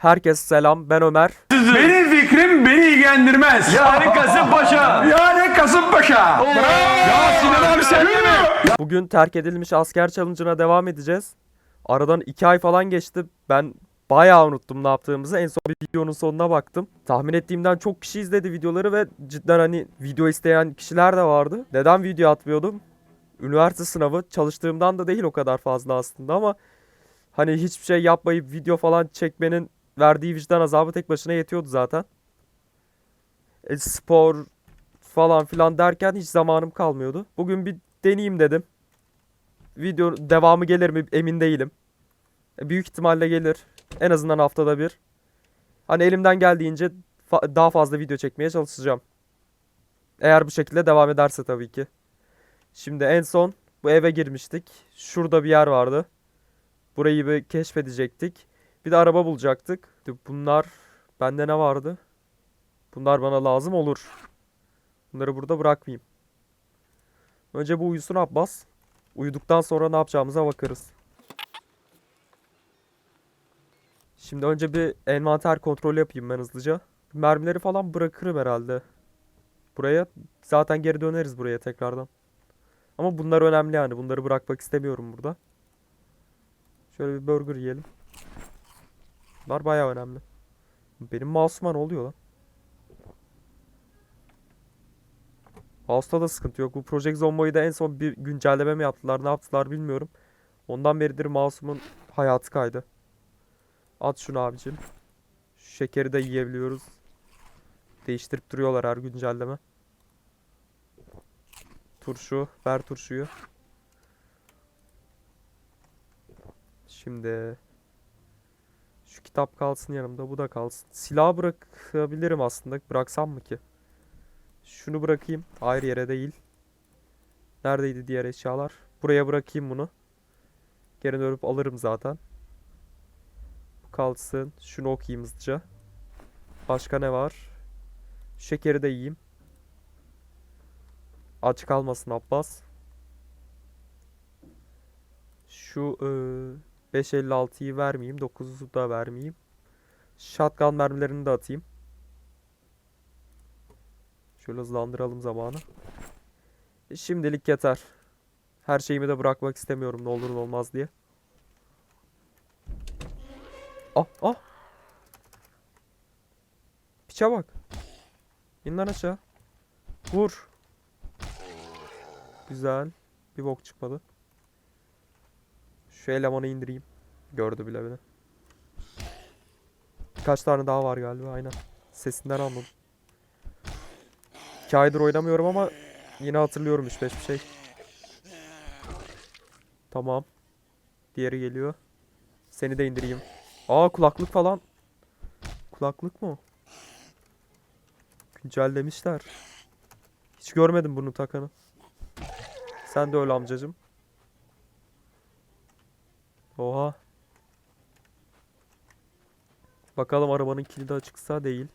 Herkese selam ben Ömer. Benim fikrim beni ilgilendirmez. Yani Kasımpaşa. Yani Kasımpaşa. Ya Sinan abi sen mi? Bugün terk edilmiş asker challenge'ına devam edeceğiz. Aradan 2 ay falan geçti. Ben bayağı unuttum ne yaptığımızı. En son bir videonun sonuna baktım. Tahmin ettiğimden çok kişi izledi videoları ve cidden hani video isteyen kişiler de vardı. Neden video atmıyordum? Üniversite sınavı çalıştığımdan da değil o kadar fazla aslında ama hani hiçbir şey yapmayıp video falan çekmenin verdiği vicdan azabı tek başına yetiyordu zaten. E, spor falan filan derken hiç zamanım kalmıyordu. Bugün bir deneyeyim dedim. Video devamı gelir mi emin değilim. E, Büyük ihtimalle gelir. En azından haftada bir. Hani elimden geldiğince fa- daha fazla video çekmeye çalışacağım. Eğer bu şekilde devam ederse tabii ki. Şimdi en son bu eve girmiştik. Şurada bir yer vardı. Burayı bir keşfedecektik. Bir de araba bulacaktık. Bunlar bende ne vardı? Bunlar bana lazım olur. Bunları burada bırakmayayım. Önce bu uyusun Abbas. Uyuduktan sonra ne yapacağımıza bakarız. Şimdi önce bir envanter kontrolü yapayım ben hızlıca. Mermileri falan bırakırım herhalde. Buraya zaten geri döneriz buraya tekrardan. Ama bunlar önemli yani. Bunları bırakmak istemiyorum burada. Şöyle bir burger yiyelim. Bunlar bayağı önemli. Benim mouse'uma ne oluyor lan? Mouse'da da sıkıntı yok. Bu Project Zombo'yu da en son bir güncelleme mi yaptılar, ne yaptılar bilmiyorum. Ondan beridir mouse'umun hayatı kaydı. At şunu abicim. Şu şekeri de yiyebiliyoruz. Değiştirip duruyorlar her güncelleme. Turşu. Ver turşuyu. Şimdi şu kitap kalsın yanımda. Bu da kalsın. Silah bırakabilirim aslında. Bıraksam mı ki? Şunu bırakayım. Ayrı yere değil. Neredeydi diğer eşyalar? Buraya bırakayım bunu. Geri dönüp alırım zaten. Bu kalsın. Şunu okuyayım hızlıca. Başka ne var? Şekeri de yiyeyim. Aç kalmasın Abbas. Şu e, 5.56'yı vermeyeyim. 9'u da vermeyeyim. Shotgun mermilerini de atayım. Şöyle hızlandıralım zamanı. E, Şimdilik yeter. Her şeyimi de bırakmak istemiyorum ne olur ne olmaz diye. Ah ah. Piçe bak. İn lan aşağı. Vur. Güzel. Bir bok çıkmadı. Şu elemanı indireyim. Gördü bile beni. Birkaç tane daha var galiba aynen. Sesinden anladım. 2 aydır oynamıyorum ama yine hatırlıyorum 3-5 bir şey. Tamam. Diğeri geliyor. Seni de indireyim. Aa kulaklık falan. Kulaklık mı? Güncellemişler. Hiç görmedim bunu takanı. Sen de öyle amcacım. Oha. Bakalım arabanın kilidi açıksa değil.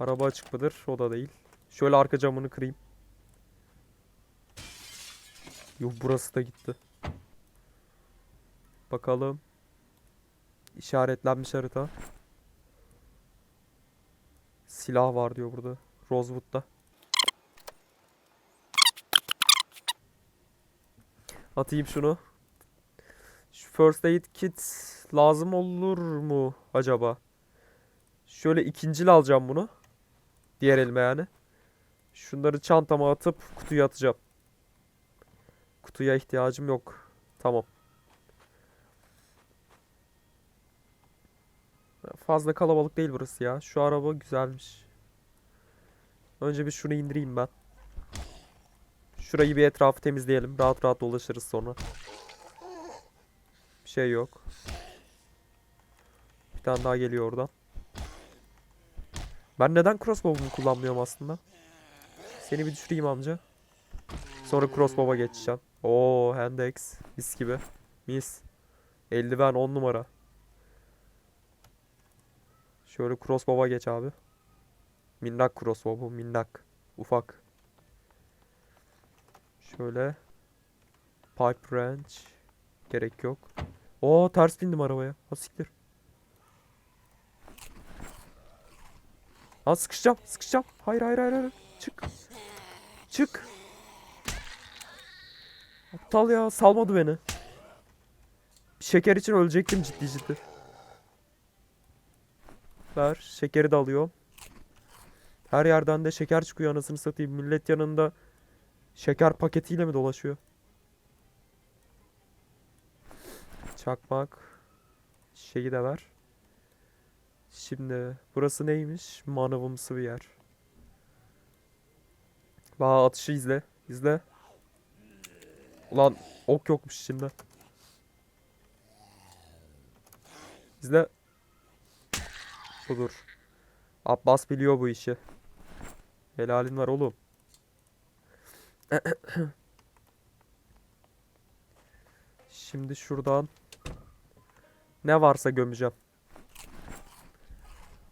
Araba açık mıdır? O da değil. Şöyle arka camını kırayım. Yuh burası da gitti. Bakalım. İşaretlenmiş harita. Silah var diyor burada. Rosewood'da. Atayım şunu. First aid kit lazım olur mu acaba? Şöyle ikincil alacağım bunu. Diğer elime yani. Şunları çantama atıp kutuya atacağım. Kutuya ihtiyacım yok. Tamam. Fazla kalabalık değil burası ya. Şu araba güzelmiş. Önce bir şunu indireyim ben. Şurayı bir etrafı temizleyelim. Rahat rahat dolaşırız sonra. Şey yok. Bir tane daha geliyor oradan. Ben neden crossbow'umu kullanmıyorum aslında? Seni bir düşüreyim amca. Sonra crossbow'a geçeceğim. Oo handaxe. Mis gibi. Mis. Eldiven 10 numara. Şöyle crossbow'a geç abi. Minnak crossbow bu minnak. Ufak. Şöyle. Pipe wrench. Gerek yok. Oo ters bindim arabaya. Ha siktir. Ha sıkışacağım sıkışacağım. Hayır hayır hayır hayır. Çık. Çık. Aptal ya salmadı beni. Şeker için ölecektim ciddi ciddi. Ver şekeri de alıyor. Her yerden de şeker çıkıyor anasını satayım. Millet yanında şeker paketiyle mi dolaşıyor? Çakmak. Şeyi de ver. Şimdi burası neymiş? Manavımsı bir yer. Bak atışı izle. İzle. Ulan ok yokmuş içinde. İzle. Budur. Abbas biliyor bu işi. Helalin var oğlum. Şimdi şuradan ne varsa gömeceğim.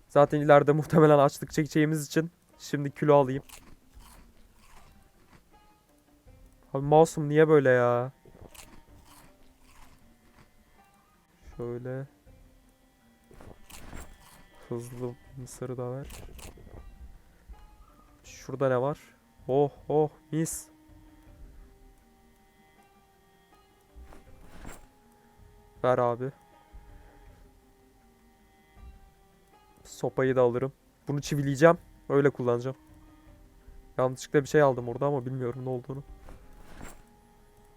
Zaten ileride muhtemelen açlık çekeceğimiz için şimdi kilo alayım. Abi mouse'um niye böyle ya? Şöyle hızlı mısırı da ver. Şurada ne var? Oh oh mis. Ver abi. Sopayı da alırım. Bunu çivileyeceğim. Öyle kullanacağım. Yanlışlıkla bir şey aldım orada ama bilmiyorum ne olduğunu.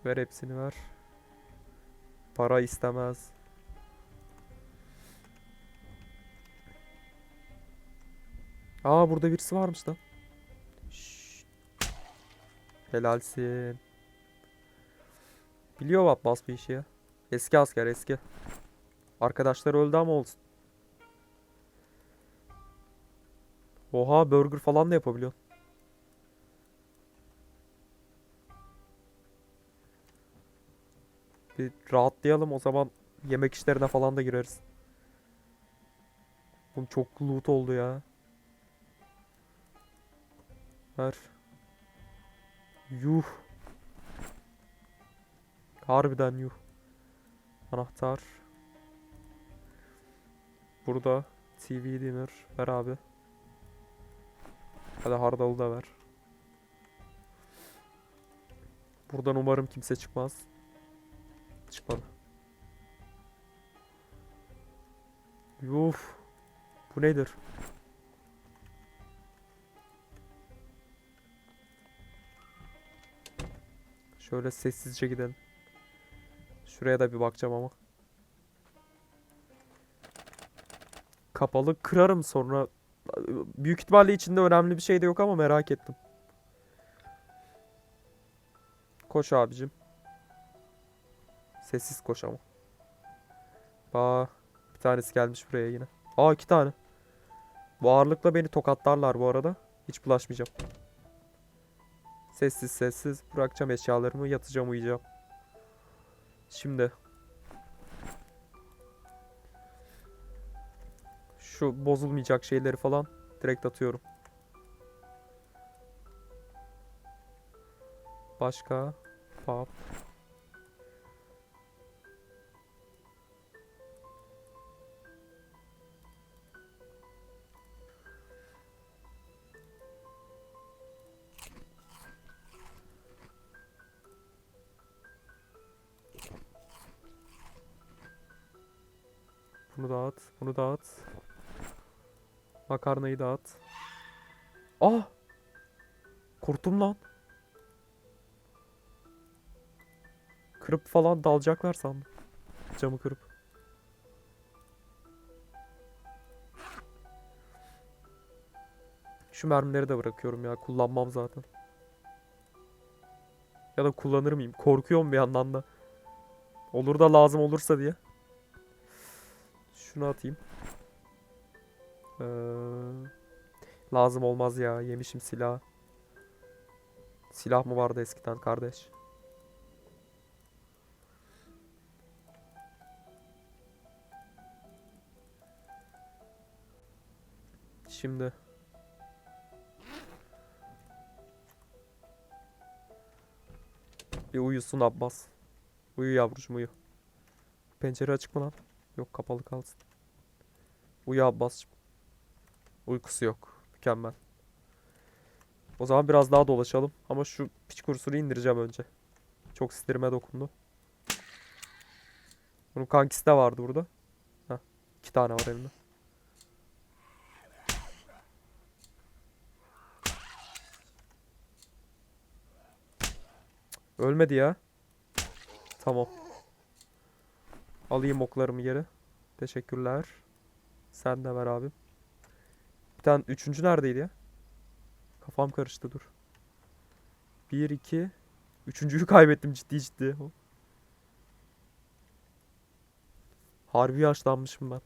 Ver hepsini ver. Para istemez. Aa burada birisi varmış lan. Şşt. Helalsin. Biliyor Abbas bir işi ya. Eski asker eski. Arkadaşlar öldü ama olsun. Oha burger falan da yapabiliyor. Bir rahatlayalım o zaman yemek işlerine falan da gireriz. Bu çok loot oldu ya. Ver. Yuh. Harbiden yuh. Anahtar. Burada TV dinner. Ver abi. Hadi hardalı da ver. Buradan umarım kimse çıkmaz. Çıkmadı. Yuf. Bu nedir? Şöyle sessizce gidelim. Şuraya da bir bakacağım ama. Kapalı kırarım sonra. Büyük ihtimalle içinde önemli bir şey de yok ama merak ettim. Koş abicim. Sessiz koş ama. Aa, bir tanesi gelmiş buraya yine. Aa iki tane. Bu ağırlıkla beni tokatlarlar bu arada. Hiç bulaşmayacağım. Sessiz sessiz bırakacağım eşyalarımı yatacağım uyuyacağım. Şimdi. Şu bozulmayacak şeyleri falan direkt atıyorum. Başka. Pop. Bunu dağıt, bunu dağıt. Makarnayı dağıt. Ah! Korktum lan. Kırıp falan dalacaklar sandım. Camı kırıp. Şu mermileri de bırakıyorum ya. Kullanmam zaten. Ya da kullanır mıyım? Korkuyorum bir yandan da. Olur da lazım olursa diye. Şunu atayım. Ee, lazım olmaz ya. Yemişim silah. Silah mı vardı eskiden kardeş? Şimdi. Bir uyusun Abbas. Uyu yavrucuğum uyu. Pencere açık mı lan? Yok kapalı kalsın. Uyu Abbas'cığım. Uykusu yok. Mükemmel. O zaman biraz daha dolaşalım. Ama şu piç kurusunu indireceğim önce. Çok sinirime dokundu. Bunun kankisi de vardı burada. Heh, iki tane var elimde. Ölmedi ya. Tamam. Alayım oklarımı geri. Teşekkürler. Sen de ver abim. Tane üçüncü neredeydi ya? Kafam karıştı dur. Bir, iki. Üçüncüyü kaybettim ciddi ciddi. Harbi yaşlanmışım ben.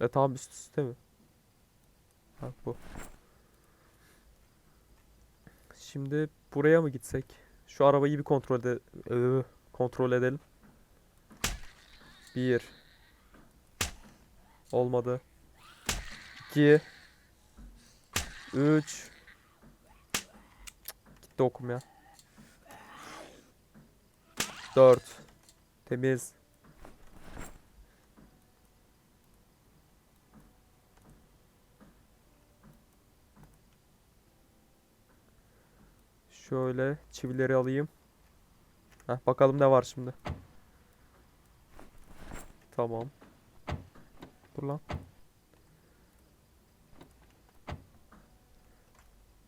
E tamam üst üste mi? Ha bu. Şimdi buraya mı gitsek? Şu arabayı bir kontrol ede Iı, kontrol edelim. Bir. Olmadı. İki. Üç. Gitti okum ya. Dört. Temiz. Şöyle çivileri alayım. Heh, bakalım ne var şimdi. Tamam. Dur lan.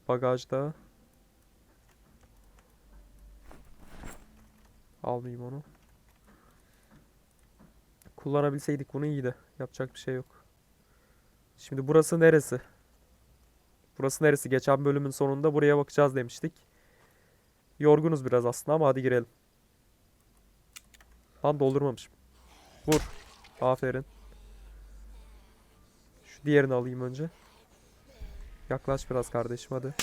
Bagajda. Almayayım onu. Kullanabilseydik bunu iyiydi. Yapacak bir şey yok. Şimdi burası neresi? Burası neresi? Geçen bölümün sonunda buraya bakacağız demiştik. Yorgunuz biraz aslında ama hadi girelim. Lan doldurmamışım. Vur. Aferin. Şu diğerini alayım önce. Yaklaş biraz kardeşim hadi.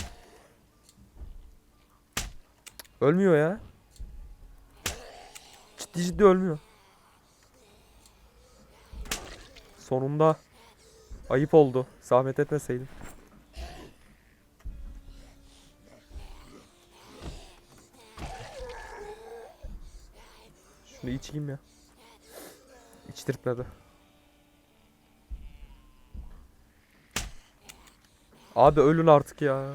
Ölmüyor ya. Ciddi ciddi ölmüyor. Sonunda ayıp oldu. Zahmet etmeseydim. Şunu içeyim ya. İçtirtmedi. Abi ölün artık ya.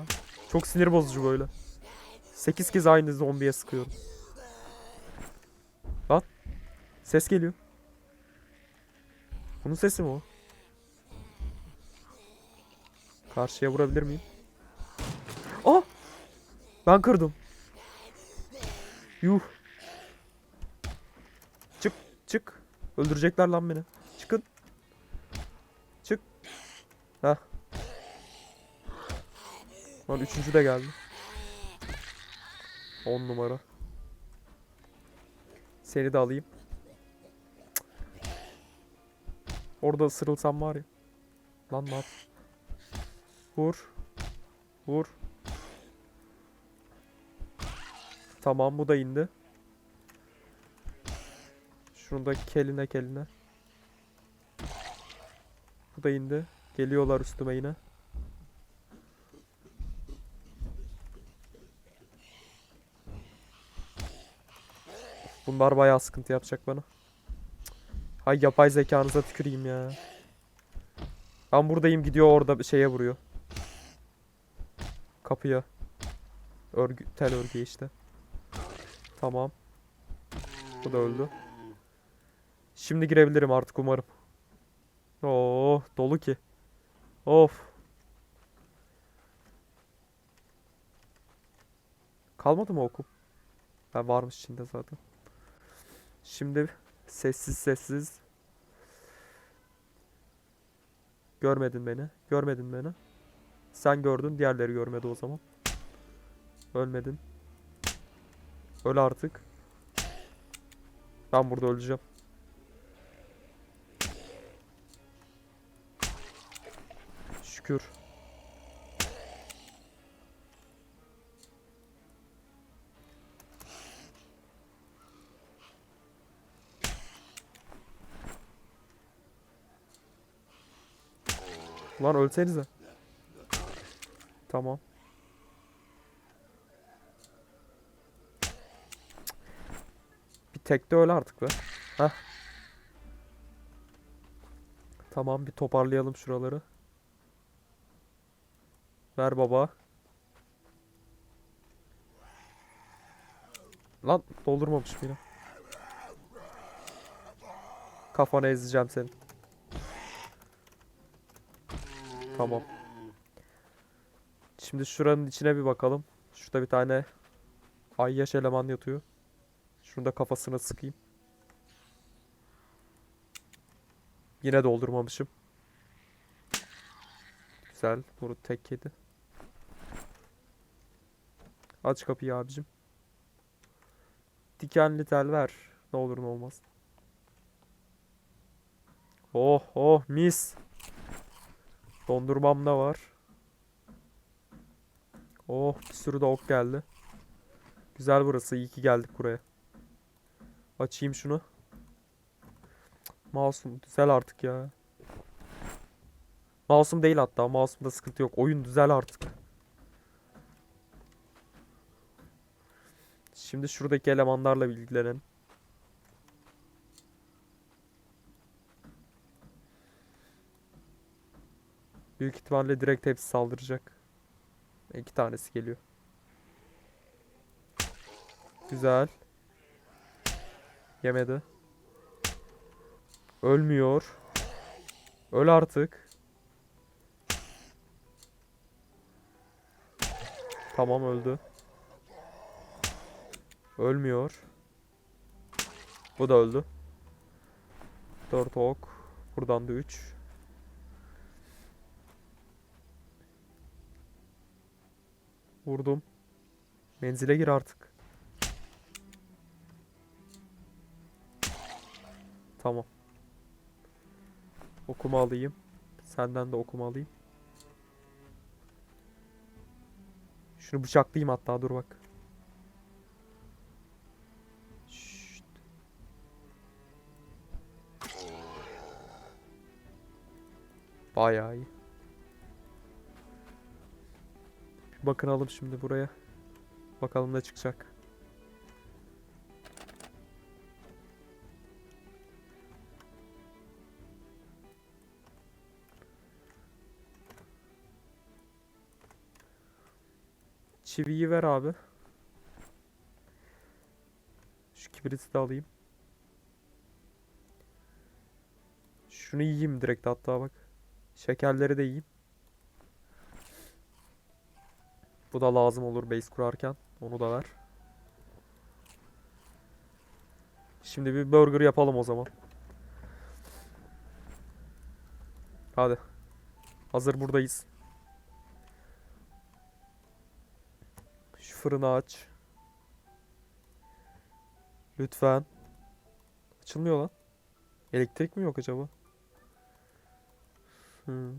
Çok sinir bozucu böyle. 8 kez aynı zombiye sıkıyorum. Lan. Ses geliyor. Bunun sesi mi o? Karşıya vurabilir miyim? Aa! Ben kırdım. Yuh. Çık, çık. Öldürecekler lan beni. Çıkın. Çık. Heh. Lan üçüncü de geldi. 10 numara. Seni de alayım. Orada ısırılsam var ya. Lan ne? Vur. Vur. Tamam bu da indi. Şunu da keline keline. Bu da indi. Geliyorlar üstüme yine. Bunlar bayağı sıkıntı yapacak bana. Hay yapay zekanıza tüküreyim ya. Ben buradayım gidiyor orada bir şeye vuruyor. Kapıya. Örgü, tel örgü işte. Tamam. Bu da öldü. Şimdi girebilirim artık umarım. Oo dolu ki. Of. Kalmadı mı okum? Ha varmış içinde zaten. Şimdi sessiz sessiz. Görmedin beni. Görmedin beni. Sen gördün, diğerleri görmedi o zaman. Ölmedin. Öl artık. Ben burada öleceğim. Şükür. Lan ölsenize. Tamam. Bir tek de öl artık be. Heh. Tamam bir toparlayalım şuraları. Ver baba. Lan doldurmamışım yine. Kafana ezeceğim seni. Tamam. Şimdi şuranın içine bir bakalım. Şurada bir tane ayyaş eleman yatıyor. Şunu da kafasına sıkayım. Yine doldurmamışım. Güzel. Bunu tek yedi. Aç kapıyı abicim. Dikenli tel ver. Ne olur ne olmaz. Oh oh mis. Dondurmam da var. Oh bir sürü de ok geldi. Güzel burası. İyi ki geldik buraya. Açayım şunu. Masum düzel artık ya. Masum değil hatta. Masumda sıkıntı yok. Oyun düzel artık. Şimdi şuradaki elemanlarla bilgilenelim. Büyük ihtimalle direkt hepsi saldıracak. İki tanesi geliyor. Güzel. Yemedi. Ölmüyor. Öl artık. Tamam öldü. Ölmüyor. Bu da öldü. 4 ok. Buradan da 3. Vurdum. Menzile gir artık. Tamam. Okuma alayım. Senden de okuma alayım. Şunu bıçaklayayım hatta dur bak. Şşt. Bayağı iyi. Bakınalım şimdi buraya. Bakalım ne çıkacak. Çiviyi ver abi. Şu kibriti de alayım. Şunu yiyeyim direkt hatta bak. Şekerleri de yiyeyim. Bu da lazım olur base kurarken. Onu da ver. Şimdi bir burger yapalım o zaman. Hadi. Hazır buradayız. Şu fırını aç. Lütfen. Açılmıyor lan. Elektrik mi yok acaba? Hmm.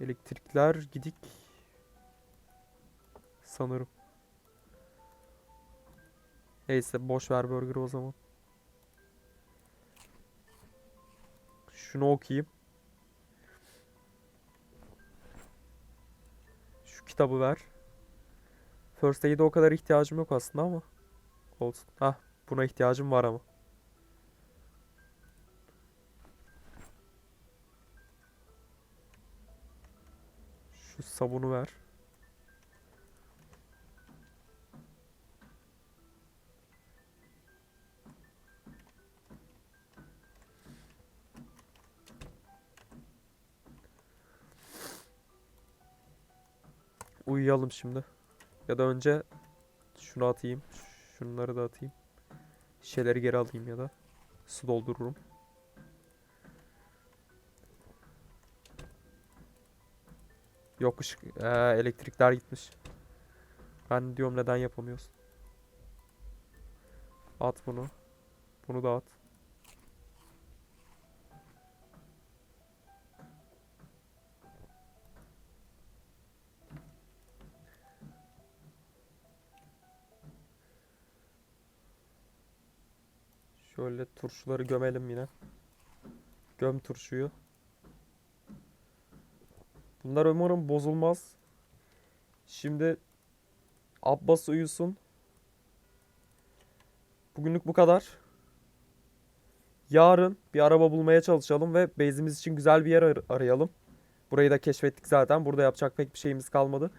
Elektrikler gidik. Sanırım. Neyse boş ver burger'ı o zaman. Şunu okuyayım. Şu kitabı ver. First Aid'e o kadar ihtiyacım yok aslında ama. Olsun. Hah buna ihtiyacım var ama. Şu sabunu ver. Uyuyalım şimdi. Ya da önce şunu atayım. Şunları da atayım. Şişeleri geri alayım ya da su doldururum. Yok ışık, Ee, elektrikler gitmiş. Ben diyorum neden yapamıyorsun? At bunu. Bunu da at. Turşuları gömelim yine. Göm turşuyu. Bunlar umarım bozulmaz. Şimdi Abbas uyusun. Bugünlük bu kadar. Yarın bir araba bulmaya çalışalım ve base'imiz için güzel bir yer ar- arayalım. Burayı da keşfettik zaten. Burada yapacak pek bir şeyimiz kalmadı.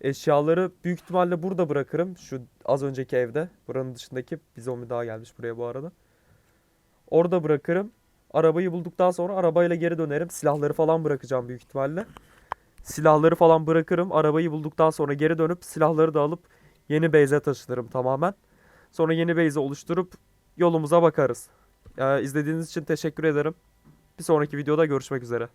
Eşyaları büyük ihtimalle burada bırakırım. Şu az önceki evde. Buranın dışındaki bir zombi daha gelmiş buraya bu arada. Orada bırakırım. Arabayı bulduktan sonra arabayla geri dönerim. Silahları falan bırakacağım büyük ihtimalle. Silahları falan bırakırım. Arabayı bulduktan sonra geri dönüp silahları da alıp yeni base'e taşınırım tamamen. Sonra yeni base'i oluşturup yolumuza bakarız. Ee, izlediğiniz için teşekkür ederim. Bir sonraki videoda görüşmek üzere.